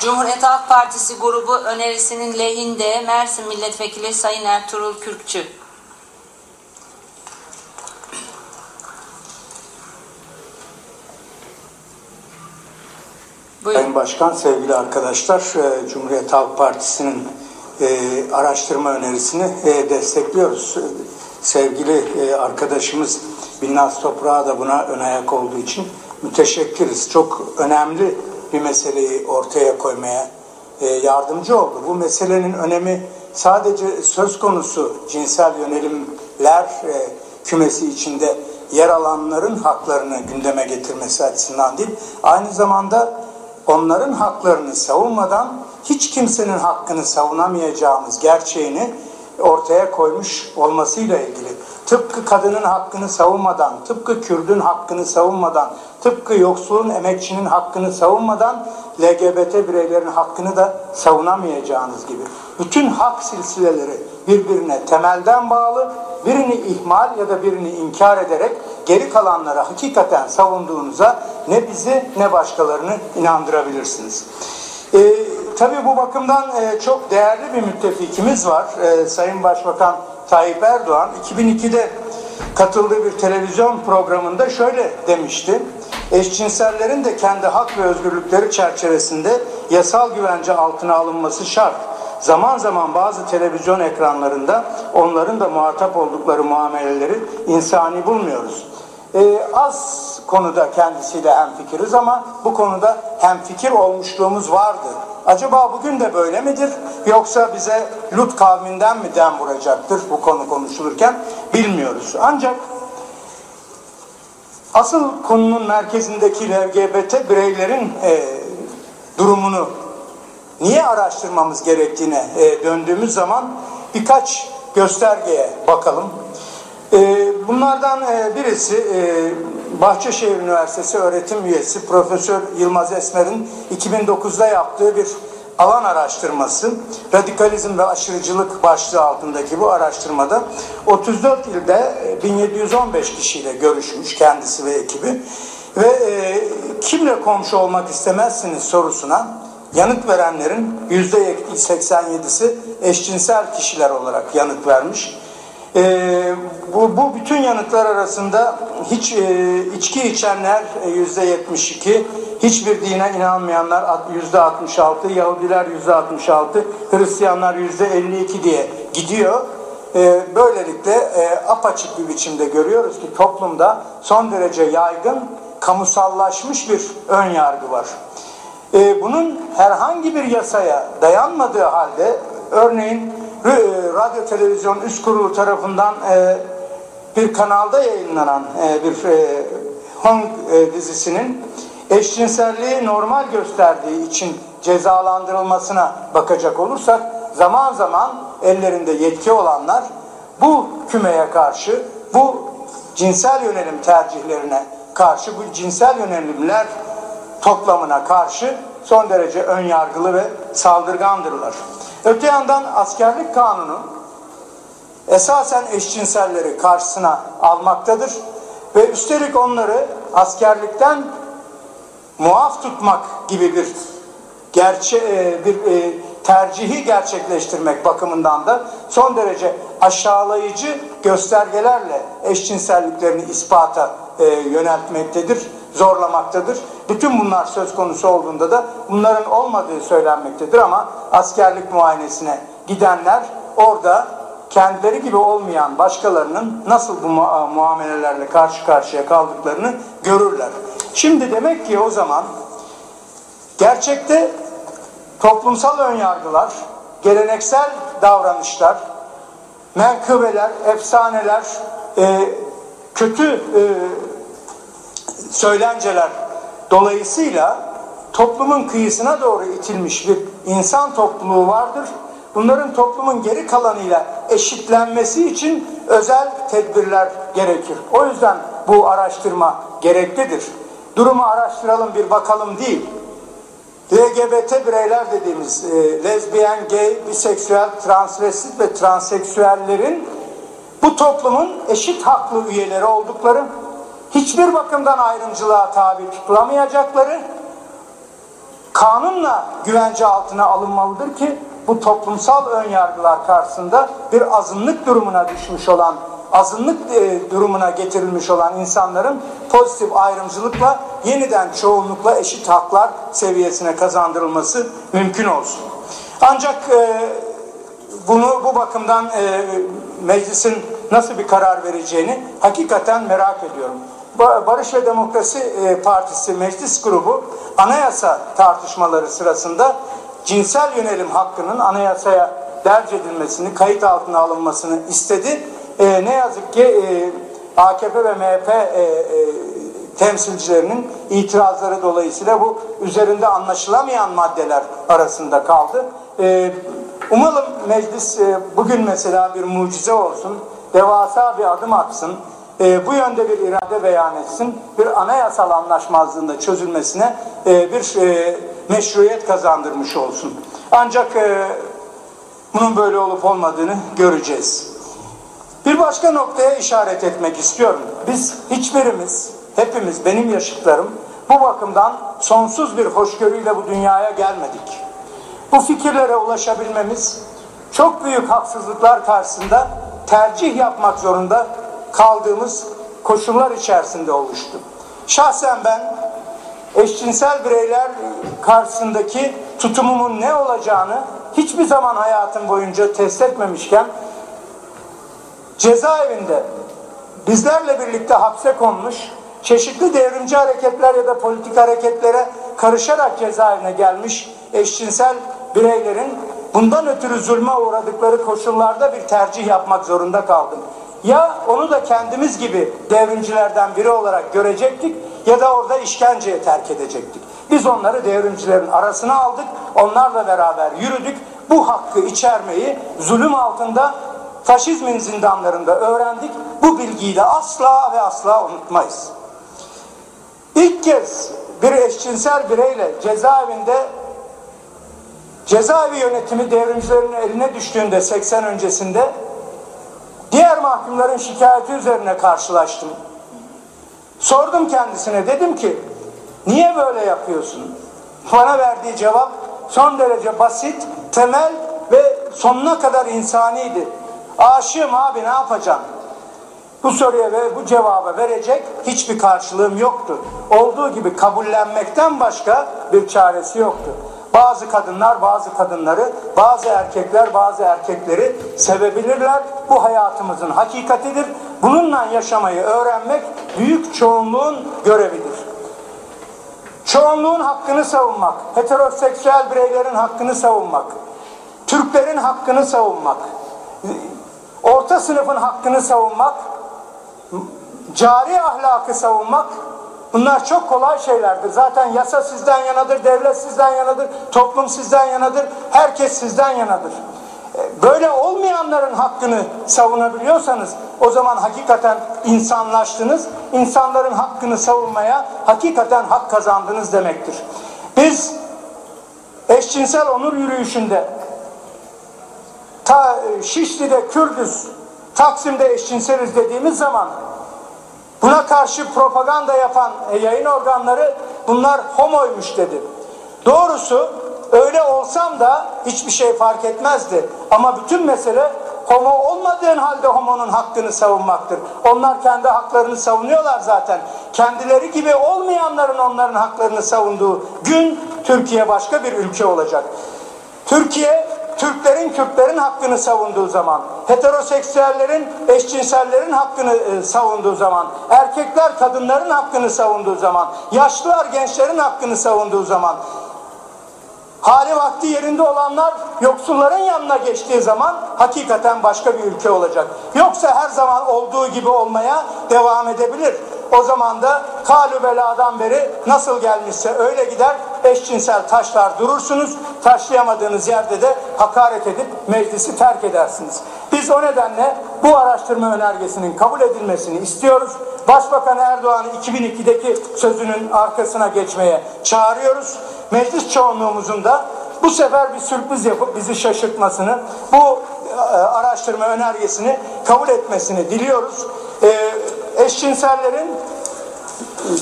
Cumhuriyet Halk Partisi grubu önerisinin lehinde Mersin Milletvekili Sayın Ertuğrul Kürkçü. Sayın Buyurun. Başkan, sevgili arkadaşlar, e, Cumhuriyet Halk Partisi'nin e, araştırma önerisini e, destekliyoruz. Sevgili arkadaşımız Binnaz Toprağa da buna ön ayak olduğu için müteşekkiriz. Çok önemli bir meseleyi ortaya koymaya e, yardımcı oldu. Bu meselenin önemi sadece söz konusu cinsel yönelimler e, kümesi içinde yer alanların haklarını gündeme getirmesi açısından değil, aynı zamanda onların haklarını savunmadan hiç kimsenin hakkını savunamayacağımız gerçeğini ortaya koymuş olmasıyla ilgili. Tıpkı kadının hakkını savunmadan, tıpkı Kürdün hakkını savunmadan, tıpkı yoksulun, emekçinin hakkını savunmadan LGBT bireylerin hakkını da savunamayacağınız gibi. Bütün hak silsileleri birbirine temelden bağlı, birini ihmal ya da birini inkar ederek geri kalanları hakikaten savunduğunuza ne bizi ne başkalarını inandırabilirsiniz. Ee, tabii bu bakımdan e, çok değerli bir müttefikimiz var. Ee, Sayın Başbakan Tayyip Erdoğan 2002'de katıldığı bir televizyon programında şöyle demişti. Eşcinsellerin de kendi hak ve özgürlükleri çerçevesinde yasal güvence altına alınması şart. Zaman zaman bazı televizyon ekranlarında onların da muhatap oldukları muameleleri insani bulmuyoruz. Ee, az konuda kendisiyle hemfikiriz ama bu konuda hemfikir olmuşluğumuz vardı. Acaba bugün de böyle midir? Yoksa bize Lut kavminden mi dem vuracaktır bu konu konuşulurken bilmiyoruz. Ancak asıl konunun merkezindeki LGBT bireylerin e, durumunu niye araştırmamız gerektiğine e, döndüğümüz zaman birkaç göstergeye bakalım. E, bunlardan e, birisi e, Bahçeşehir Üniversitesi öğretim üyesi Profesör Yılmaz Esmer'in 2009'da yaptığı bir alan araştırması. Radikalizm ve aşırıcılık başlığı altındaki bu araştırmada 34 ilde e, 1715 kişiyle görüşmüş kendisi ve ekibi ve e, kimle komşu olmak istemezsiniz sorusuna yanıt verenlerin %87'si eşcinsel kişiler olarak yanıt vermiş. Ee, bu, bu bütün yanıtlar arasında hiç e, içki içenler e, yüzde 72, hiçbir dine inanmayanlar yüzde 66, Yahudiler yüzde 66, Hristiyanlar yüzde 52 diye gidiyor. Ee, böylelikle e, apaçık bir biçimde görüyoruz ki toplumda son derece yaygın, kamusallaşmış bir ön yargı var. Ee, bunun herhangi bir yasaya dayanmadığı halde örneğin e, radyo televizyon üst kurulu tarafından e, bir kanalda yayınlanan e, bir e, Hong dizisinin eşcinselliği normal gösterdiği için cezalandırılmasına bakacak olursak zaman zaman ellerinde yetki olanlar bu kümeye karşı bu cinsel yönelim tercihlerine karşı bu cinsel yönelimler toplamına karşı son derece ön yargılı ve saldırgandırlar. Öte yandan askerlik kanunu esasen eşcinselleri karşısına almaktadır. Ve üstelik onları askerlikten muaf tutmak gibi bir gerçe e, bir e, tercihi gerçekleştirmek bakımından da son derece aşağılayıcı göstergelerle eşcinselliklerini ispata e, yöneltmektedir, zorlamaktadır. Bütün bunlar söz konusu olduğunda da bunların olmadığı söylenmektedir ama askerlik muayenesine gidenler orada kendileri gibi olmayan başkalarının nasıl bu mu- muamelelerle karşı karşıya kaldıklarını görürler. Şimdi demek ki o zaman gerçekte toplumsal önyargılar, geleneksel davranışlar, menkıbeler, efsaneler, e, kötü e, söylenceler dolayısıyla toplumun kıyısına doğru itilmiş bir insan topluluğu vardır. Bunların toplumun geri kalanıyla eşitlenmesi için özel tedbirler gerekir. O yüzden bu araştırma gereklidir. Durumu araştıralım bir bakalım değil. LGBT bireyler dediğimiz e, lezbiyen, gay, biseksüel, transvestit ve transseksüellerin bu toplumun eşit haklı üyeleri oldukları, hiçbir bakımdan ayrımcılığa tabi tutulamayacakları, kanunla güvence altına alınmalıdır ki bu toplumsal ön yargılar karşısında bir azınlık durumuna düşmüş olan, azınlık e, durumuna getirilmiş olan insanların pozitif ayrımcılıkla yeniden çoğunlukla eşit haklar seviyesine kazandırılması mümkün olsun. Ancak e, bunu bu bakımdan e, meclisin nasıl bir karar vereceğini hakikaten merak ediyorum. Barış ve Demokrasi e, Partisi meclis grubu anayasa tartışmaları sırasında cinsel yönelim hakkının anayasaya derc edilmesini, kayıt altına alınmasını istedi. E, ne yazık ki e, AKP ve MHP temsilcilerinin itirazları dolayısıyla bu üzerinde anlaşılamayan maddeler arasında kaldı. Umalım meclis bugün mesela bir mucize olsun, devasa bir adım atsın, e, bu yönde bir irade beyan etsin, bir anayasal anlaşmazlığında çözülmesine e, bir e, meşruiyet kazandırmış olsun. Ancak e, bunun böyle olup olmadığını göreceğiz. Bir başka noktaya işaret etmek istiyorum. Biz hiçbirimiz, hepimiz, benim yaşıtlarım bu bakımdan sonsuz bir hoşgörüyle bu dünyaya gelmedik. Bu fikirlere ulaşabilmemiz çok büyük haksızlıklar karşısında tercih yapmak zorunda kaldığımız koşullar içerisinde oluştu. Şahsen ben eşcinsel bireyler karşısındaki tutumumun ne olacağını hiçbir zaman hayatım boyunca test etmemişken cezaevinde bizlerle birlikte hapse konmuş çeşitli devrimci hareketler ya da politik hareketlere karışarak cezaevine gelmiş eşcinsel bireylerin bundan ötürü zulme uğradıkları koşullarda bir tercih yapmak zorunda kaldım. Ya onu da kendimiz gibi devrimcilerden biri olarak görecektik ya da orada işkenceye terk edecektik. Biz onları devrimcilerin arasına aldık, onlarla beraber yürüdük. Bu hakkı içermeyi zulüm altında faşizmin zindanlarında öğrendik. Bu bilgiyi de asla ve asla unutmayız. İlk kez bir eşcinsel bireyle cezaevinde cezaevi yönetimi devrimcilerin eline düştüğünde 80 öncesinde diğer mahkumların şikayeti üzerine karşılaştım. Sordum kendisine dedim ki niye böyle yapıyorsun? Bana verdiği cevap son derece basit, temel ve sonuna kadar insaniydi. Aşığım abi ne yapacağım? Bu soruya ve bu cevaba verecek hiçbir karşılığım yoktu. Olduğu gibi kabullenmekten başka bir çaresi yoktu. Bazı kadınlar bazı kadınları, bazı erkekler bazı erkekleri sevebilirler. Bu hayatımızın hakikatidir. Bununla yaşamayı öğrenmek büyük çoğunluğun görevidir. Çoğunluğun hakkını savunmak, heteroseksüel bireylerin hakkını savunmak, Türklerin hakkını savunmak, orta sınıfın hakkını savunmak, cari ahlakı savunmak bunlar çok kolay şeylerdir. Zaten yasa sizden yanadır, devlet sizden yanadır, toplum sizden yanadır, herkes sizden yanadır. Böyle olmayanların hakkını savunabiliyorsanız o zaman hakikaten insanlaştınız. İnsanların hakkını savunmaya hakikaten hak kazandınız demektir. Biz eşcinsel onur yürüyüşünde ta e, Şişli'de Kürdüz, Taksim'de eşcinseliz dediğimiz zaman buna karşı propaganda yapan e, yayın organları bunlar homoymuş dedi. Doğrusu öyle olsam da hiçbir şey fark etmezdi. Ama bütün mesele homo olmadığın halde homonun hakkını savunmaktır. Onlar kendi haklarını savunuyorlar zaten. Kendileri gibi olmayanların onların haklarını savunduğu gün Türkiye başka bir ülke olacak. Türkiye Türklerin Kürtlerin hakkını savunduğu zaman, heteroseksüellerin, eşcinsellerin hakkını e, savunduğu zaman, erkekler kadınların hakkını savunduğu zaman, yaşlılar gençlerin hakkını savunduğu zaman, hali vakti yerinde olanlar yoksulların yanına geçtiği zaman hakikaten başka bir ülke olacak. Yoksa her zaman olduğu gibi olmaya devam edebilir. O zaman da kalübeladan beri nasıl gelmişse öyle gider eşcinsel taşlar durursunuz. Taşlayamadığınız yerde de hakaret edip meclisi terk edersiniz. Biz o nedenle bu araştırma önergesinin kabul edilmesini istiyoruz. Başbakan Erdoğan'ı 2002'deki sözünün arkasına geçmeye çağırıyoruz. Meclis çoğunluğumuzun da bu sefer bir sürpriz yapıp bizi şaşırtmasını, bu e, araştırma önergesini kabul etmesini diliyoruz. E, eşcinsellerin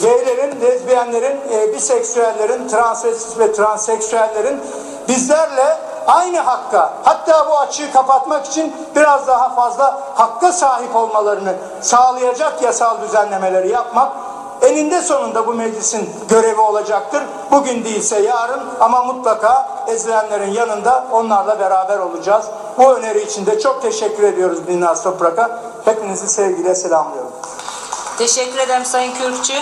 gaylerin, lezbiyenlerin, e, biseksüellerin, transvestit ve transseksüellerin bizlerle aynı hakka hatta bu açığı kapatmak için biraz daha fazla hakka sahip olmalarını sağlayacak yasal düzenlemeleri yapmak eninde sonunda bu meclisin görevi olacaktır. Bugün değilse yarın ama mutlaka ezilenlerin yanında onlarla beraber olacağız. Bu öneri için de çok teşekkür ediyoruz Binnaz Toprak'a. Hepinizi sevgiyle selamlıyorum. Teşekkür ederim Sayın Kürkçü.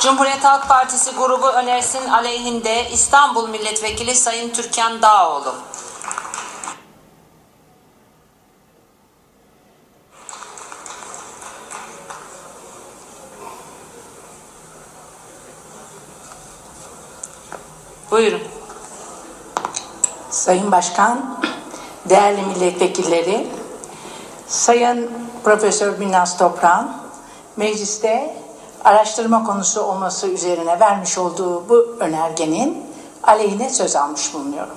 Cumhuriyet Halk Partisi grubu önerisinin aleyhinde İstanbul Milletvekili Sayın Türkan Dağoğlu. Buyurun. Sayın Başkan, değerli milletvekilleri, Sayın Profesör Binnaz Toprak'ın mecliste araştırma konusu olması üzerine vermiş olduğu bu önergenin aleyhine söz almış bulunuyorum.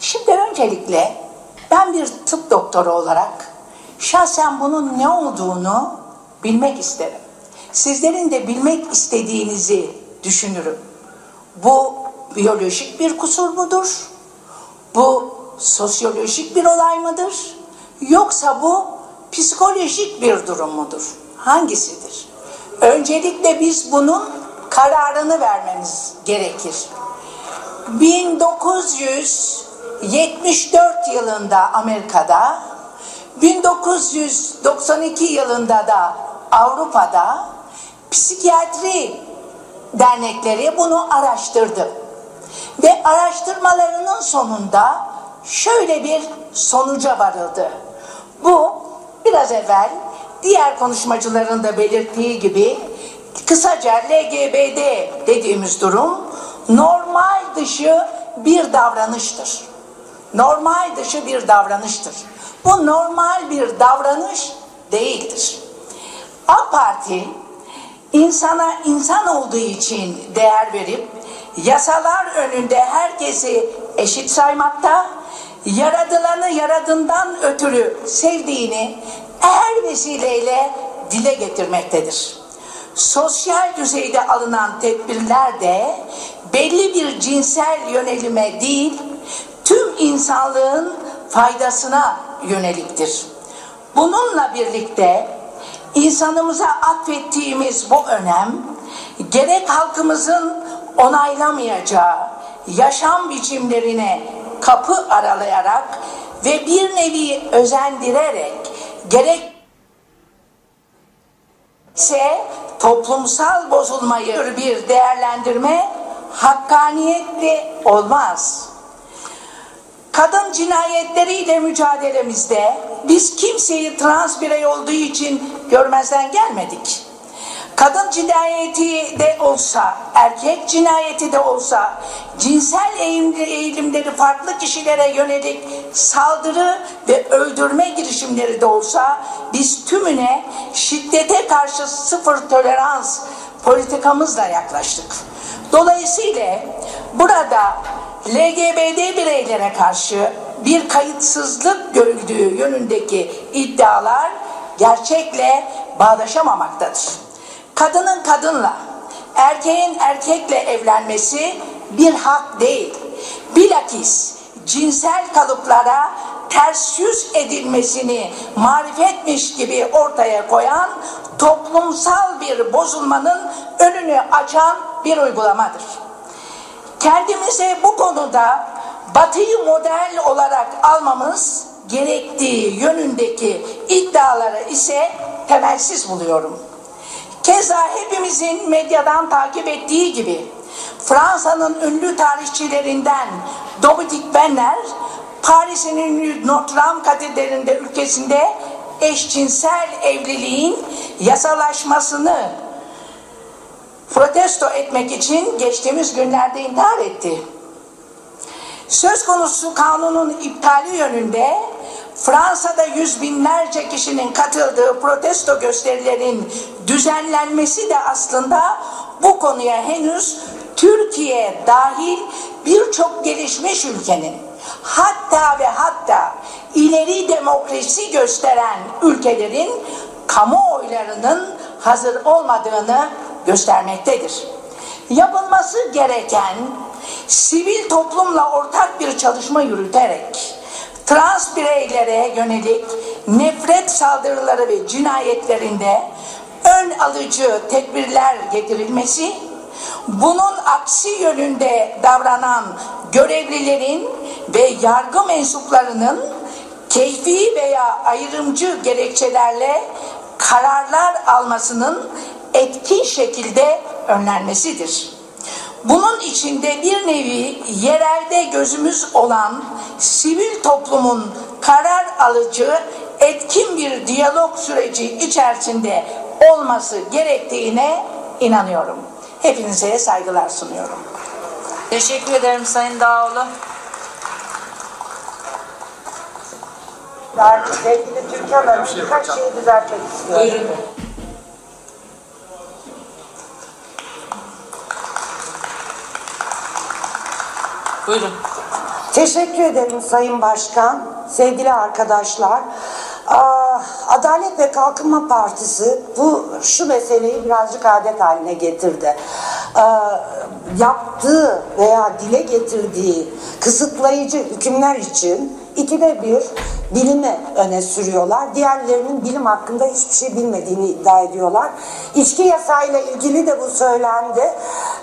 Şimdi öncelikle ben bir tıp doktoru olarak şahsen bunun ne olduğunu bilmek isterim. Sizlerin de bilmek istediğinizi düşünürüm. Bu biyolojik bir kusur mudur? Bu sosyolojik bir olay mıdır? Yoksa bu psikolojik bir durum mudur? Hangisidir? Öncelikle biz bunun kararını vermemiz gerekir. 1974 yılında Amerika'da, 1992 yılında da Avrupa'da psikiyatri dernekleri bunu araştırdı. Ve araştırmalarının sonunda şöyle bir sonuca varıldı. Bu biraz evvel diğer konuşmacıların da belirttiği gibi kısaca LGBT dediğimiz durum normal dışı bir davranıştır. Normal dışı bir davranıştır. Bu normal bir davranış değildir. AK Parti insana insan olduğu için değer verip yasalar önünde herkesi eşit saymakta, yaradılanı yaradından ötürü sevdiğini her vesileyle dile getirmektedir. Sosyal düzeyde alınan tedbirler de belli bir cinsel yönelime değil, tüm insanlığın faydasına yöneliktir. Bununla birlikte insanımıza atfettiğimiz bu önem, gerek halkımızın onaylamayacağı yaşam biçimlerine kapı aralayarak ve bir nevi özendirerek gerek ise toplumsal bozulmayı bir değerlendirme hakkaniyetli olmaz. Kadın cinayetleriyle mücadelemizde biz kimseyi trans birey olduğu için görmezden gelmedik. Kadın cinayeti de olsa, erkek cinayeti de olsa, cinsel eğilimleri farklı kişilere yönelik saldırı ve öldürme girişimleri de olsa, biz tümüne şiddete karşı sıfır tolerans politikamızla yaklaştık. Dolayısıyla burada LGBT bireylere karşı bir kayıtsızlık görüldüğü yönündeki iddialar gerçekle bağdaşamamaktadır. Kadının kadınla, erkeğin erkekle evlenmesi bir hak değil. Bilakis cinsel kalıplara ters yüz edilmesini marifetmiş gibi ortaya koyan toplumsal bir bozulmanın önünü açan bir uygulamadır. Kendimize bu konuda batıyı model olarak almamız gerektiği yönündeki iddiaları ise temelsiz buluyorum. Keza hepimizin medyadan takip ettiği gibi Fransa'nın ünlü tarihçilerinden Dominique Benner, Paris'in ünlü Notre Dame Katedrali'nde ülkesinde eşcinsel evliliğin yasalaşmasını protesto etmek için geçtiğimiz günlerde intihar etti. Söz konusu kanunun iptali yönünde Fransa'da yüz binlerce kişinin katıldığı protesto gösterilerin düzenlenmesi de aslında bu konuya henüz Türkiye dahil birçok gelişmiş ülkenin hatta ve hatta ileri demokrasi gösteren ülkelerin kamuoylarının hazır olmadığını göstermektedir. Yapılması gereken sivil toplumla ortak bir çalışma yürüterek trans bireylere yönelik nefret saldırıları ve cinayetlerinde ön alıcı tedbirler getirilmesi, bunun aksi yönünde davranan görevlilerin ve yargı mensuplarının keyfi veya ayrımcı gerekçelerle kararlar almasının etkin şekilde önlenmesidir. Bunun içinde bir nevi yerelde gözümüz olan sivil toplumun karar alıcı etkin bir diyalog süreci içerisinde olması gerektiğine inanıyorum. Hepinize saygılar sunuyorum. Teşekkür ederim Sayın Dağoğlu. Yani sevgili Türkan Hanım birkaç şeyi düzeltmek istiyorum. Buyurun. Buyurun. Teşekkür ederim Sayın Başkan, sevgili arkadaşlar. Aa, Adalet ve Kalkınma Partisi bu şu meseleyi birazcık adet haline getirdi. Aa, yaptığı veya dile getirdiği kısıtlayıcı hükümler için ikide bir bilimi öne sürüyorlar. Diğerlerinin bilim hakkında hiçbir şey bilmediğini iddia ediyorlar. İçki yasayla ilgili de bu söylendi.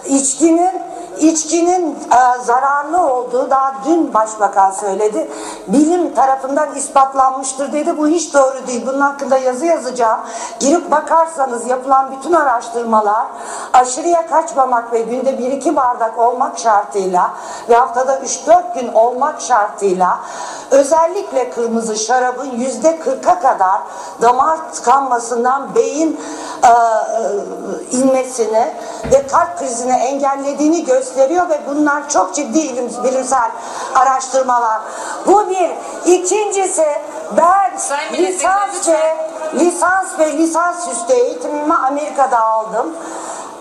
İçkinin İçkinin e, zararlı olduğu daha dün başbakan söyledi. Bilim tarafından ispatlanmıştır dedi. Bu hiç doğru değil. Bunun hakkında yazı yazacağım. Girip bakarsanız yapılan bütün araştırmalar aşırıya kaçmamak ve günde bir iki bardak olmak şartıyla ve haftada 3-4 gün olmak şartıyla özellikle kırmızı şarabın yüzde 40'a kadar damar tıkanmasından beyin e, e, inmesini ve kalp krizini engellediğini gösteriyor ve bunlar çok ciddi ilim, bilimsel araştırmalar. Bu bir. İkincisi ben Sayın lisans ve lisans ve lisans üstü eğitimimi Amerika'da aldım.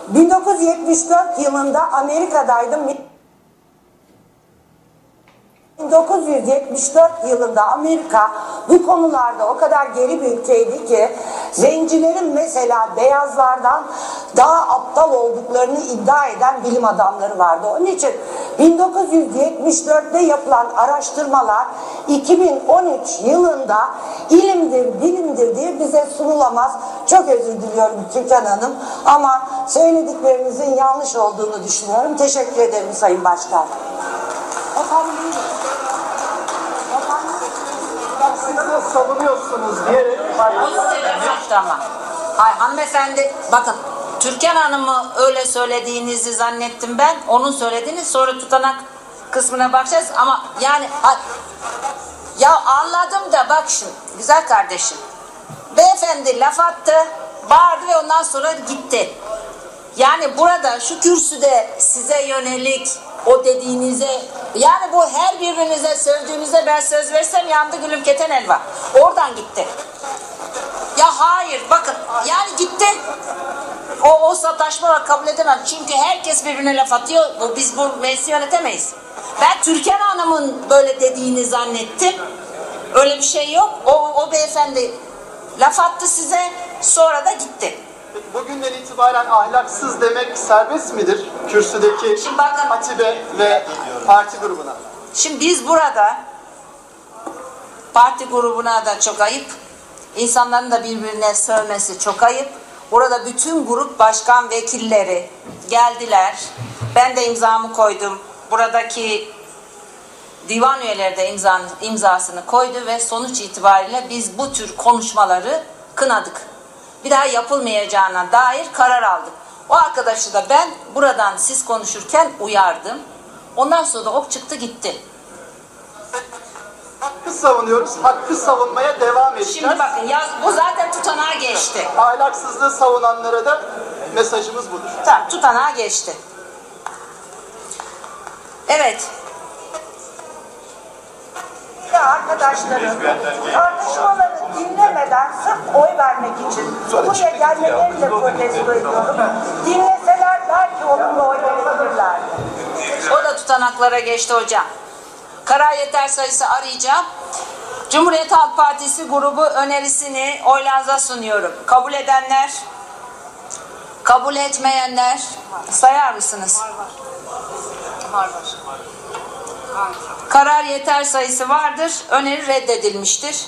1974 yılında Amerika'daydım. 1974 yılında Amerika bu konularda o kadar geri bir ülkeydi ki zencilerin mesela beyazlardan daha aptal olduklarını iddia eden bilim adamları vardı. Onun için 1974'te yapılan araştırmalar 2013 yılında ilimdir, bilimdir diye bize sunulamaz. Çok özür diliyorum Türkan Hanım ama söylediklerinizin yanlış olduğunu düşünüyorum. Teşekkür ederim Sayın Başkan. Siz savunuyorsunuz diyerek ama. Hayır hanımefendi bakın Türkan Hanım'ı öyle söylediğinizi zannettim ben. Onun söylediğini sonra tutanak kısmına bakacağız ama yani ya anladım da bak şimdi güzel kardeşim. Beyefendi laf attı, bağırdı ve ondan sonra gitti. Yani burada şu kürsüde size yönelik o dediğinize yani bu her birbirinize sövdüğünüze ben söz versem yandı gülüm keten elva. Oradan gitti. Ya hayır bakın yani gitti. O, o sataşmalar kabul edemem. Çünkü herkes birbirine laf atıyor. Bu, biz bu meclisi yönetemeyiz. Ben Türkan Hanım'ın böyle dediğini zannettim. Öyle bir şey yok. O, o beyefendi laf attı size sonra da gitti. Bugünden itibaren ahlaksız demek serbest midir? Kürsüdeki Şimdi bakın. Hatibe ve parti grubuna. Şimdi biz burada parti grubuna da çok ayıp. İnsanların da birbirine sövmesi çok ayıp. Burada bütün grup başkan vekilleri geldiler. Ben de imzamı koydum. Buradaki divan üyeleri de imzan, imzasını koydu ve sonuç itibariyle biz bu tür konuşmaları kınadık. Bir daha yapılmayacağına dair karar aldık. O arkadaşı da ben buradan siz konuşurken uyardım. Ondan sonra da ok çıktı gitti. Hakkı savunuyoruz. Hakkı savunmaya devam edeceğiz. Şimdi bakın yaz, bu zaten tutanağa geçti. Ahlaksızlığı savunanlara da mesajımız budur. Tamam tutanağa geçti. Evet. Ya arkadaşlarım tartışmaları dinlemeden sırf oy vermek için buraya gelmelerini de protesto ediyorum. Dinleseler belki olumlu oy verebilirler. O da tutanaklara geçti hocam. Karar yeter sayısı arayacağım. Cumhuriyet Halk Partisi grubu önerisini oylarınıza sunuyorum. Kabul edenler, Kabul etmeyenler sayar mısınız? Karar yeter sayısı vardır. Öneri reddedilmiştir.